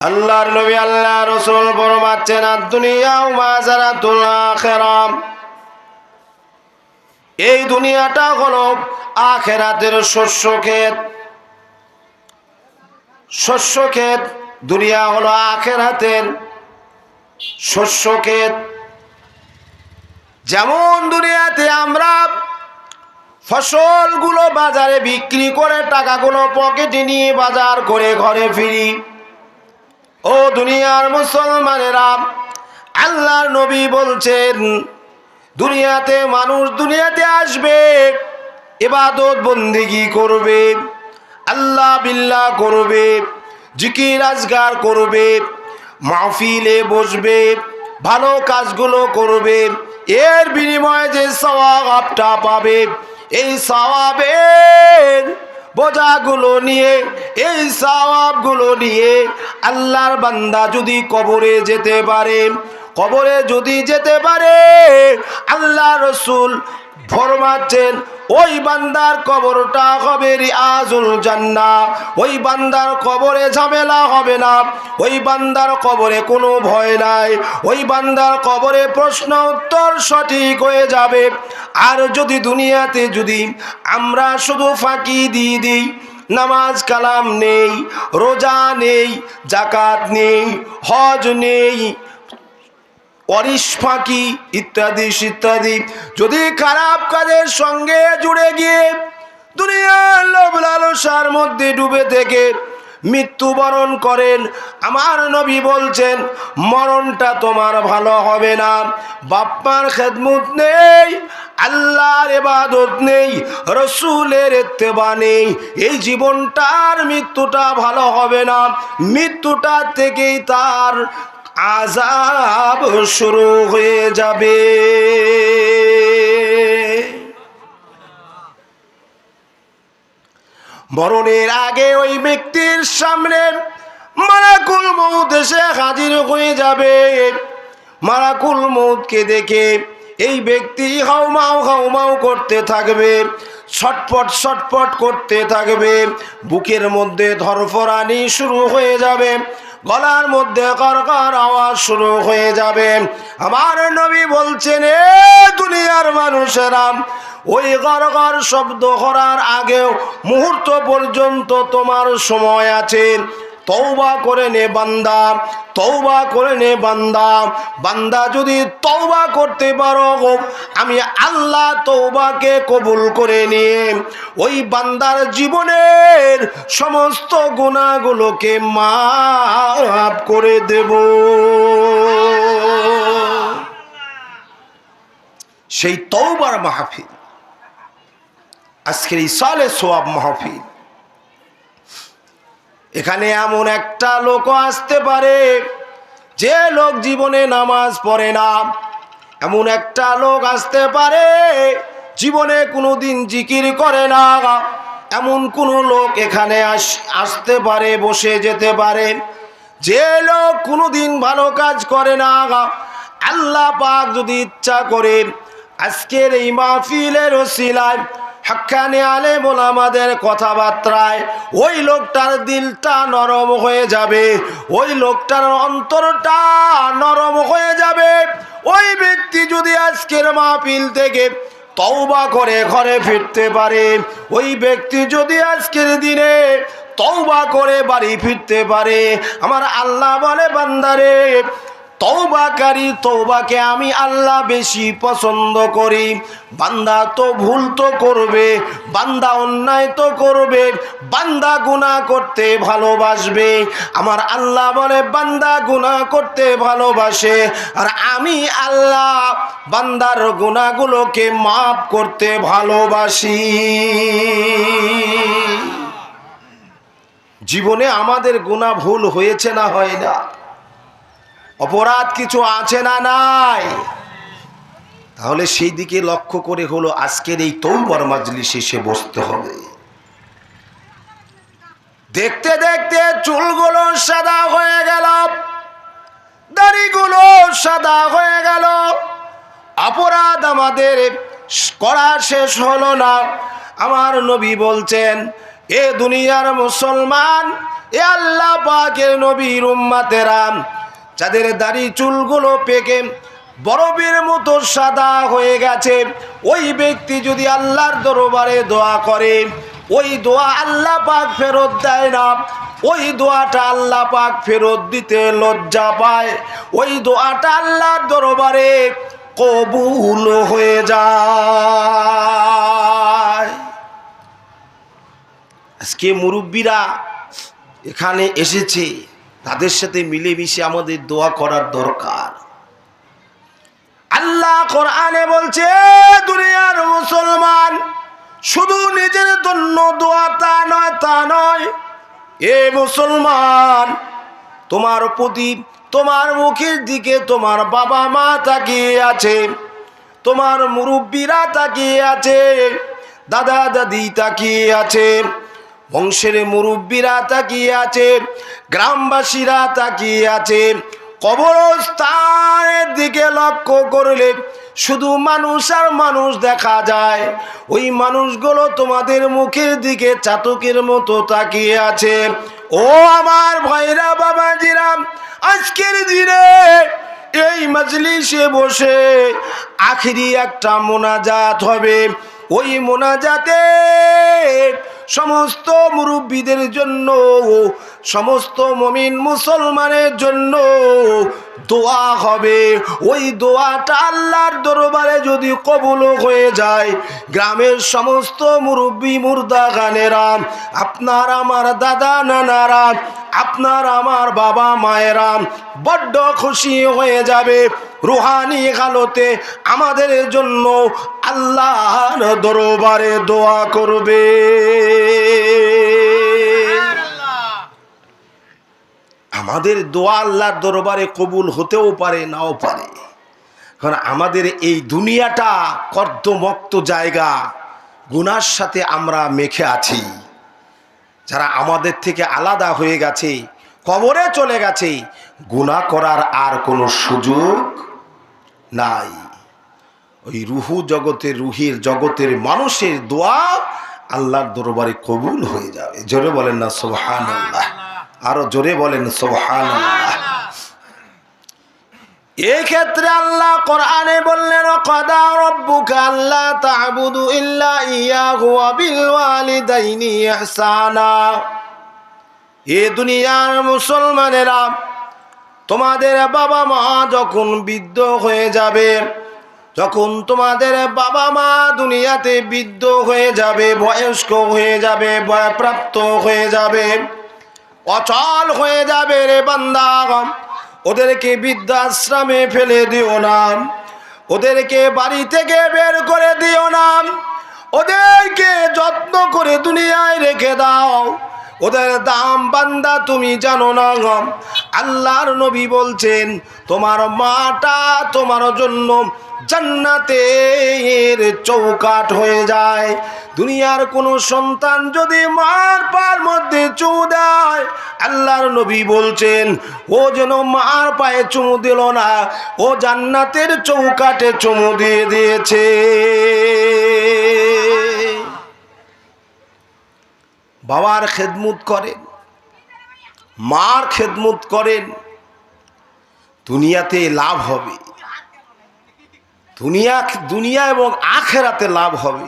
আল্লাহর নবী আল্লাহ রসুল বরমাচ্ছেন আর দুনিয়া মাজারাতুল আখিরাম এই দুনিয়াটা হলো আখেরাতের শস্য ক্ষেত। শস্য ক্ষেত, দুনিয়া হলো আখেরাতের শস্য ক্ষেত। যেমন দুনিয়াতে আমরা ফসলগুলো বাজারে বিক্রি করে টাকাগুলো পকেটে নিয়ে বাজার করে ঘরে ফিরি ও দুনিয়ার মুসলমানেরা, আল্লাহর নবী বলছেন, দুনিয়াতে মানুষ দুনিয়াতে আসবে এবাদত বন্দিগি করবে, আল্লাহ বিল্লাহ করবে, জিকির আজগার করবে, মাহফিলে বসবে, ভালো কাজগুলো করবে, এর বিনিময়ে যে সওয়াবটা পাবে, এই সওয়াবের বোঝাগুলো নিয়ে, এই সবগুলো নিয়ে আল্লাহর বান্দা যদি কবরে যেতে পারে, কবরে যদি যেতে পারে, আল্লাহ রসুল ফরমাচ্ছেন ওই বান্দার কবরটা হবে রিয়াজুল জান্না ওই বান্দার কবরে ঝামেলা হবে না। ওই বান্দার কবরে কোনো ভয় নাই। ওই বান্দার কবরে প্রশ্ন উত্তর সঠিক হয়ে যাবে। আর যদি দুনিয়াতে যদি আমরা শুধু ফাঁকি দিয়ে দিই, নামাজ কালাম নেই, রোজা নেই জাকাত নেই, হজ নেই অরিস ফাঁকি, ইত্যাদি ইত্যাদি যদি খারাপ কাজের সঙ্গে জুড়ে গিয়ে দুনিয়ার লোভ লালসার মধ্যে ডুবে থেকে মৃত্যুবরণ করেন, আমার নবী বলছেন, মরণটা তোমার ভালো হবে না। বাপ্পার খেদমত নেই, আল্লাহর এবাদত নেই, রসুলের এত্তেবা নেই। এই জীবনটার মৃত্যুটা ভালো হবে না। মৃত্যুটা থেকেই তার আজাব শুরু হয়ে যাবে। মরণের আগে ওই ব্যক্তির সামনে মারাকুল মৌত এসে হাজির হয়ে যাবে। মারাকুল মৌতকে দেখে এই ব্যক্তি হাউমাউ হাউমাউ করতে থাকবে, ছটপট ছটপট করতে থাকবে, বুকের মধ্যে ধরফরানি শুরু হয়ে যাবে। গলার মধ্যে করকর আওয়াজ শুরু হয়ে যাবে। আমার নবী বলছেন, এ দুনিয়ার মানুষেরা, ওই গরগর শব্দ করার আগেও মুহূর্ত পর্যন্ত তোমার সময় আছে। তৌবা করে নে বান্দা তৌবা করে নে বান্দা। বান্দা যদি তৌবা করতে পারো আমি আল্লাহ তৌবাকে কবুল করে নিয়ে ওই বান্দার জীবনের সমস্ত গুণাগুলোকে মাফ করে দেব। সেই তৌবার মাহফিল, আজকের এই সালে সোয়াব মাহফিল এখানে এমন একটা লোক আসতে পারে যে লোক জীবনে নামাজ পড়ে না। এমন একটা লোক আসতে পারে জীবনে কোনো দিন জিকির করে না। এমন কোনো লোক এখানে আস, আসতে পারে, বসে যেতে পারে যে লোক কোনো দিন ভালো কাজ করে না। আল্লাহ পাক যদি ইচ্ছা করে আজকের এই মাহফিলের ওসিলায় হাক্কানি আলে বল আমাদের কথাবার্তায় ওই লোকটার দিলটা নরম হয়ে যাবে, ওই লোকটার অন্তরটা নরম হয়ে যাবে। ওই ব্যক্তি যদি আজকের মাহফিল থেকে তওবা করে ঘরে ফিরতে পারে, ওই ব্যক্তি যদি আজকের দিনে তওবা করে বাড়ি ফিরতে পারে, আমার আল্লাহ বলে, বান্দারে তৌবাকারী তৌবাকে আমি আল্লাহ বেশি পছন্দ করি। বান্দা তো ভুল তো করবে, বান্দা অন্যায় তো করবে, বান্দা গুণা করতে ভালোবাসবে। আমার আল্লাহ বলে, বান্দা গুণা করতে ভালোবাসে। আর আমি আল্লাহ বান্দার গুণাগুলোকে মাফ করতে ভালোবাসি। জীবনে আমাদের গুণা ভুল হয়েছে না হয় না? অপরাধ কিছু আছে না নাই? তাহলে সেই দিকে লক্ষ্য করে হলো আজকের এই তৌবর মাজলিস এসে বসতে হবে। দেখতে দেখতে চুলগুলো সাদা হয়ে গেল, দাড়িগুলো সাদা হয়ে গেল। অপরাধ আমাদের করা শেষ হলো না। আমার নবী বলছেন, এ দুনিয়ার মুসলমান, এ আল্লাহ পাকের নবীর উম্মাতেরাম যাদের দাড়ি চুলগুলো পেকে, বরফের মতো সাদা হয়ে গেছে, ওই ব্যক্তি যদি আল্লাহর দরবারে দোয়া করে, ওই দোয়া আল্লাহ পাক ফেরত দেয় না, ওই দোয়াটা আল্লাহ পাক ফেরত দিতে লজ্জা পায়, ওই দোয়াটা আল্লাহর দরবারে কবুল হয়ে যায়। আজকে মুরব্বীরা এখানে এসেছে। তাদের সাথে মিলেমিশে আমাদের দোয়া করার দরকার। আল্লাহ কোরআনে বলছে, দুনিয়ার মুসলমান শুধু নিজের জন্য দোয়া তা নয় তা নয়। এ মুসলমান, তোমার প্রতি তোমার মুখের দিকে তোমার বাবা মা তাকিয়ে আছে, তোমার মুরব্বীরা তাকিয়ে আছে, দাদা দাদি তাকিয়ে আছে বংশের মুরব্বীরা তাকিয়ে আছে গ্রামবাসীরা তাকিয়ে আছে কবরস্থানের দিকে লক্ষ্য করলে শুধু মানুষ আর মানুষ দেখা যায়। ওই মানুষগুলো তোমাদের মুখের দিকে চাতকের মতো তাকিয়ে আছে ও আমার ভাইরা বাবাজিরাম আজকের দিনে এই মজলিসে বসে আখিরি একটা মোনাজাত হবে। ওই মোনাজাতে সমস্ত মুরব্বীদের জন্য সমস্ত মমিন মুসলমানের জন্য দোয়া হবে। ওই দোয়াটা আল্লাহর দরবারে যদি কবুল হয়ে যায়, গ্রামের সমস্ত মুরব্বী মুর্দা গানেরা, আপনার আমার দাদা নানারা, আপনার আমার বাবা মায়েরা বড্ড খুশি হয়ে যাবে। রুহানি হালতে আমাদের জন্য আল্লাহর দরবারে দোয়া করবে। আমাদের দোয়া আল্লাহর দরবারে কবুল হতেও পারে, নাও পারে। কারণ আমাদের এই দুনিয়াটা কর্দমক্ত জায়গা, গুনার সাথে আমরা মেখে আছি। যারা আমাদের থেকে আলাদা হয়ে গেছে, কবরে চলে গেছে গুণা করার আর কোনো সুযোগ নাই। ওই রুহু জগতের রুহির জগতের মানুষের দোয়া আল্লাহর দরবারে কবুল হয়ে যাবে। জোরে বলেন না সোহান আল্লাহ আরও জোরে বলেন সোহান এই ক্ষেত্রে আল্লাহ কোরআনে বললেন কদা রব্বুকা আল্লাহ তা'বুদু ইল্লা ইয়াহু বিল ওয়ালিদাইনি ইহসানা। এ দুনিয়ার মুসলমানেরা তোমাদের বাবা মা যখন বৃদ্ধ হয়ে যাবে, যখন তোমাদের বাবা মা দুনিয়াতে বৃদ্ধ হয়ে যাবে, বয়স্ক হয়ে যাবে, বয়প্রাপ্ত হয়ে যাবে অচল হয়ে যাবে রে বান্দা ওদেরকে বৃদ্ধাশ্রমে ফেলে দিও না। ওদেরকে বাড়ি থেকে বের করে দিও না। ওদেরকে যত্ন করে দুনিয়ায় রেখে দাও। ওদের দাম বান্দা তুমি জানো না গম। আল্লাহর নবী বলছেন, তোমার মাটা তোমার জন্য জান্নাতের চৌকাট হয়ে যায়। দুনিয়ার কোনো সন্তান যদি মার পার মধ্যে চুমু দেয়, আল্লাহর নবী বলছেন, ও যেন মার পায়ে চুমু দিল না, ও জান্নাতের চৌকাটে চুমু দিয়ে দিয়েছে। বাবার খেদমুত করেন, মার খেদমুত করেন, দুনিয়াতে লাভ হবে। দুনিয়া দুনিয়া এবং আখেরাতে লাভ হবে।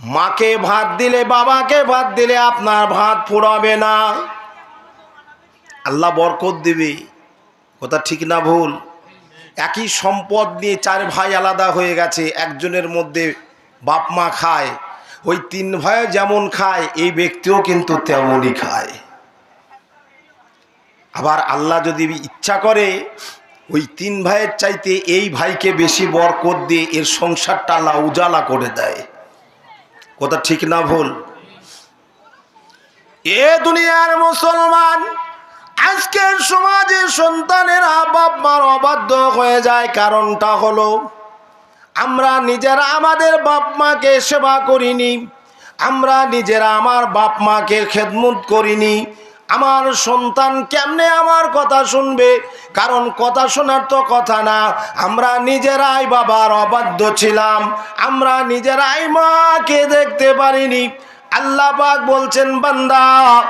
মাকে ভাত দিলে বাবাকে ভাত দিলে আপনার ভাত পোড়াবে না। আল্লাহ বরকত দেবে। কথা ঠিক না ভুল? একই সম্পদ নিয়ে চার ভাই আলাদা হয়ে গেছে, একজনের মধ্যে বাপ মা খায়, ওই তিন ভাই যেমন খায়, এই ব্যক্তিও কিন্তু তেমনই খায়। আবার আল্লাহ যদি ইচ্ছা করে ওই তিন ভাইয়ের চাইতে এই ভাইকে বেশি বরকত দিয়ে এর সংসারটা আল্লাহ উজালা করে দেয়। কথা ঠিক না ভুল? এ দুনিয়ার মুসলমান, আজকের সমাজে সন্তানেরা বাপ মার অবাধ্য হয়ে যায়। কারণটা হলো, আমরা নিজেরা আমাদের বাপ মাকে সেবা করিনি, আমরা নিজেরা আমার বাপ মাকে খেদমত করিনি আমার সন্তান কেমনে আমার কথা শুনবে? কারণ কথা শোনার তো কথা না। আমরা নিজেরাই বাবার অবাধ্য ছিলাম। আমরা নিজেরাই মাকে দেখতে পারিনি। আল্লাহ পাক বলছেন, বান্দা,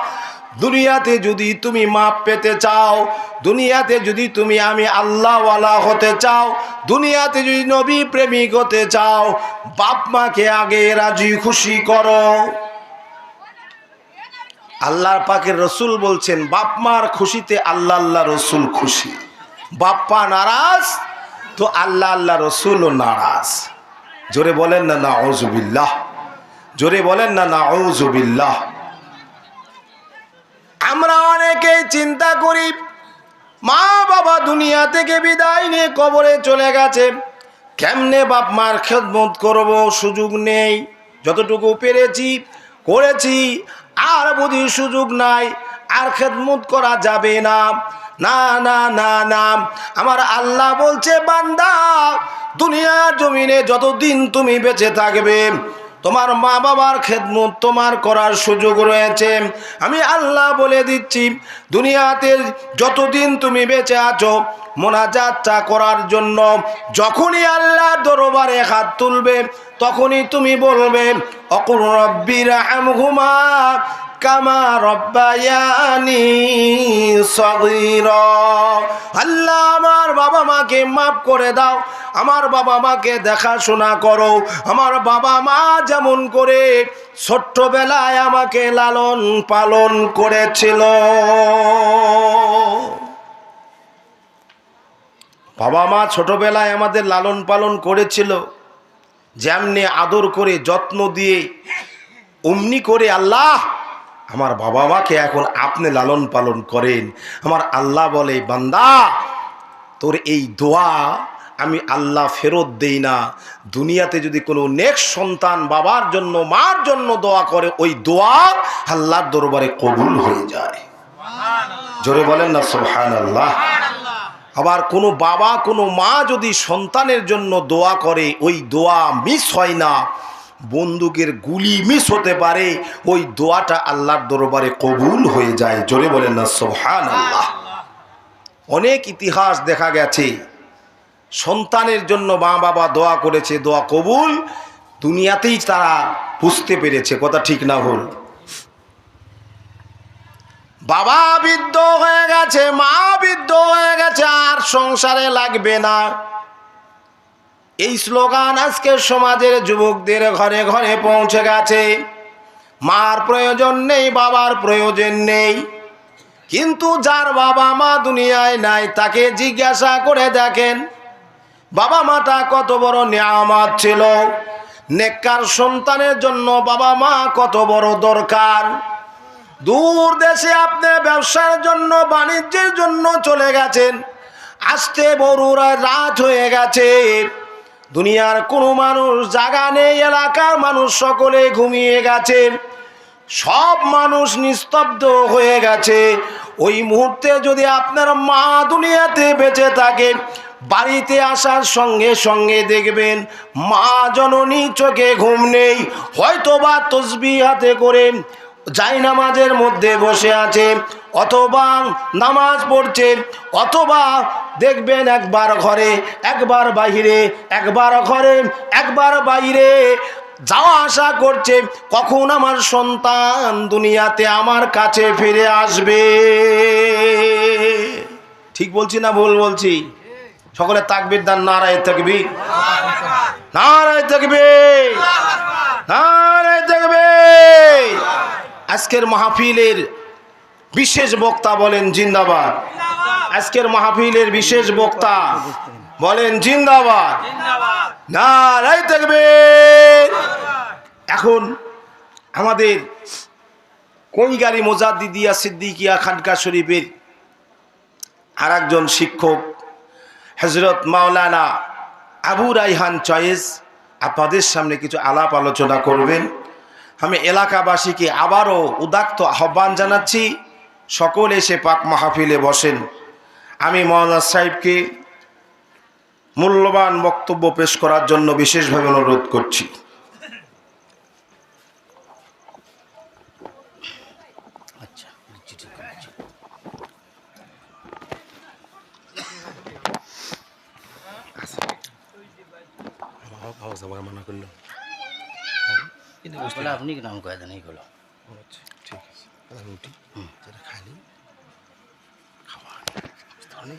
দুনিয়াতে যদি তুমি মাপ পেতে চাও, দুনিয়াতে যদি তুমি আমি আল্লাহওয়ালা হতে চাও, দুনিয়াতে যদি নবী প্রেমিক হতে চাও, বাপ মাকে আগে রাজি খুশি করো। আল্লাহর পাকের রসুল বলছেন, বাপ মার খুশিতে আল্লাহ আল্লাহ রসুল খুশি। বাপ্পা নারাজ, তো আল্লাহ আল্লাহ রসুলও নারাজ। জোরে বলেন না না ওজুবিল্লাহ জোরে বলেন না না ওজুবিল্লাহ আমরা অনেকেই চিন্তা করি, মা বাবা দুনিয়া থেকে বিদায় নিয়ে কবরে চলে গেছে, কেমনে বাপ মার খেদমত করব, সুযোগ নেই, যতটুকু পেরেছি, করেছি আর বুঝি সুযোগ নাই, আর খেদমত করা যাবে না। না না না না, আমার আল্লাহ বলছে, বান্দা, দুনিয়া জমিনে যতদিন তুমি বেঁচে থাকবে তোমার মা বাবার খেদমত তোমার করার সুযোগ রয়েছে। আমি আল্লাহ বলে দিচ্ছি, দুনিয়াতে যতদিন তুমি বেঁচে আছো, মোনাজাতটা করার জন্য যখনই আল্লাহ দরবারে হাত তুলবে, তখনই তুমি বলবে, অকুল রব্বির কামা রব্বায়ানি সগীর। আল্লাহ, আমার বাবা মাকে মাফ করে দাও। আমার বাবা মাকে দেখাশোনা করো। আমার বাবা মা যেমন করে ছোট্টবেলায় আমাকে লালন পালন করেছিল। বাবা মা ছোটবেলায় আমাদের লালন পালন করেছিল। যেমনি আদর করে, যত্ন দিয়ে, অমনি করে আল্লাহ আমার বাবা মাকে এখন আপনি লালন পালন করেন। আমার আল্লাহ বলে, বান্দা, তোর এই দোয়া আমি আল্লাহ ফেরত দেই না। দুনিয়াতে যদি কোনো নেক্সট সন্তান বাবার জন্য, মার জন্য দোয়া করে, ওই দোয়া আল্লাহর দরবারে কবুল হয়ে যায়। জোরে বলেন না সোহান আল্লাহ আবার কোনো বাবা, কোনো মা যদি সন্তানের জন্য দোয়া করে, ওই দোয়া মিস হয় না। বন্দুকের গুলি মিস হতে পারে, ওই দোয়াটা আল্লাহর দরবারে কবুল হয়ে যায়। জোরে বলেন না সোহান আল্লাহ অনেক ইতিহাস দেখা গেছে। সন্তানের জন্য মা বাবা দোয়া করেছে, দোয়া কবুল। দুনিয়াতেই তারা বুঝতে পেরেছে, কথা ঠিক না ভুল। বাবা বৃদ্ধ হয়ে গেছে, মা বৃদ্ধ হয়ে গেছে, আর সংসারে লাগবে না। এই স্লোগান আজকে সমাজের যুবকদের ঘরে ঘরে পৌঁছে গেছে। মার প্রয়োজন নেই, বাবার প্রয়োজন নেই। কিন্তু যার বাবা মা দুনিয়ায় নাই, তাকে জিজ্ঞাসা করে দেখেন, বাবা মাটা কত বড় নিয়ামত ছিল। নেককার সন্তানের জন্য বাবা মা কত বড় দরকার। দূর দেশে আপনি ব্যবসার জন্য, বাণিজ্যের জন্য চলে গেছেন, আসতে বড়ুরা রাত হয়ে গেছে। দুনিয়ার কোনো মানুষ, জাগা নেই, এলাকার মানুষ সকলে ঘুমিয়ে গেছে। সব মানুষ নিস্তব্ধ হয়ে গেছে। ওই মুহূর্তে যদি আপনার মা দুনিয়াতে বেঁচে থাকে, বাড়িতে আসার সঙ্গে সঙ্গে দেখবেন মা জননী চোখে ঘুম নেই। হয়তো বা তসবি হাতে করে যাই নামাজের মধ্যে বসে আছে, অথবা নামাজ পড়ছে, অথবা দেখবেন একবার ঘরে, একবার বাহিরে, একবার ঘরে, একবার বাইরে যাওয়া আসা করছে, কখন আমার সন্তান দুনিয়াতে আমার কাছে ফিরে আসবে? ঠিক বলছি না ভুল বলছি? সকলে তাকবির দান, নারায় থাকবি নারায় থাকবে নারায় থাকবে আজকের মাহফিলের বিশেষ বক্তা বলেন জিন্দাবাদ। আজকের মাহফিলের বিশেষ বক্তা বলেন জিন্দাবাদ। নারায় থাকবে এখন আমাদের কৈগারি মোজাদ্দিদিয়া সিদ্দিকিয়া খানকা শরীফের আর একজন শিক্ষক হজরত মাওলানা আবু রাইহান চয়েস আপনাদের সামনে কিছু আলাপ আলোচনা করবেন। আমি এলাকাবাসীকে আবারও উদাক্ত আহ্বান জানাচ্ছি সকলে এসে পাক মাহফিলে বসেন। আমি মৌলানা সাহেবকে মূল্যবান বক্তব্য পেশ করার জন্য বিশেষভাবে অনুরোধ করছি। মানা করল। কিন্তু হ্যাঁ, বুঝতে আপনি নাম করে দেন? এইগুলো আচ্ছা ঠিক আছে। রুটি হুম। যেটা খালি খাবার বুঝতে